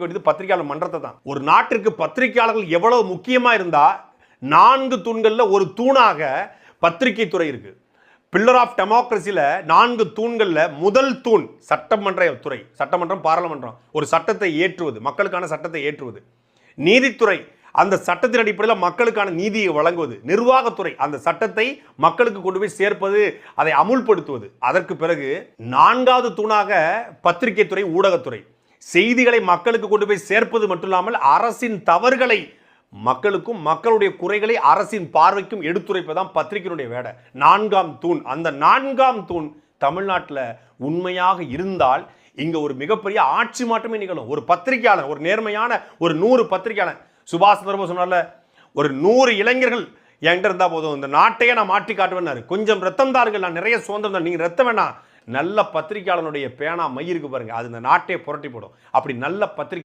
வேண்டியது பத்திரிகையாளர் மன்றத்தை தான். ஒரு நாட்டிற்கு பத்திரிகையாளர்கள் எவ்வளவு முக்கியமா இருந்தா நான்கு தூண்கள்ல ஒரு தூணாக பத்திரிகை துறை இருக்கு. பில்லர் ஆஃப் டெமோக்ரஸியில் நான்கு தூண்கள்ல முதல் தூண் சட்டமன்ற துறை சட்டமன்றம் பாராளுமன்றம். ஒரு சட்டத்தை ஏற்றுவது மக்களுக்கான சட்டத்தை ஏற்றுவது. நீதித்துறை அந்த சட்டத்தின் அடிப்படையில் மக்களுக்கான நீதியை வழங்குவது. நிர்வாகத்துறை அந்த சட்டத்தை மக்களுக்கு கொண்டு போய் சேர்ப்பது அதை அமுல்படுத்துவது. அதற்கு பிறகு நான்காவது தூணாக பத்திரிகை துறை ஊடகத்துறை. செய்திகளை மக்களுக்கு கொண்டு போய் சேர்ப்பது மட்டும் இல்லாமல் அரசின் தவறுகளை மக்களுக்கும் மக்களுடைய குறைகளை அரசின் பார்வைக்கும் எடுத்துரைப்பதான் பத்திரிகையினுடைய வேடை. நான்காம் தூண். அந்த நான்காம் தூண் தமிழ்நாட்டில் உண்மையாக இருந்தால் இங்கே ஒரு மிகப்பெரிய ஆட்சி மாற்றமே நிகழும். ஒரு பத்திரிகையாளர் ஒரு நேர்மையான ஒரு நூறு பத்திரிகையாளர். சுபாஷ் சந்திரபோஸ் சொன்னார்ல ஒரு நூறு இளைஞர்கள் என்கிட்ட இருந்தால் போதும். இந்த நாட்டையே நான் மாற்றி காட்டுவேன்னாரு. கொஞ்சம் ரத்தம் தாருங்கள். நான் நிறைய சுதந்திரம் தான் ரத்தம் வேணாம். நல்ல பத்திரிகையாளனுடைய பேனா மை இருக்கு பாருங்க. அது இந்த நாட்டே புரட்டி போடும். அப்படி நல்ல பத்திரிகை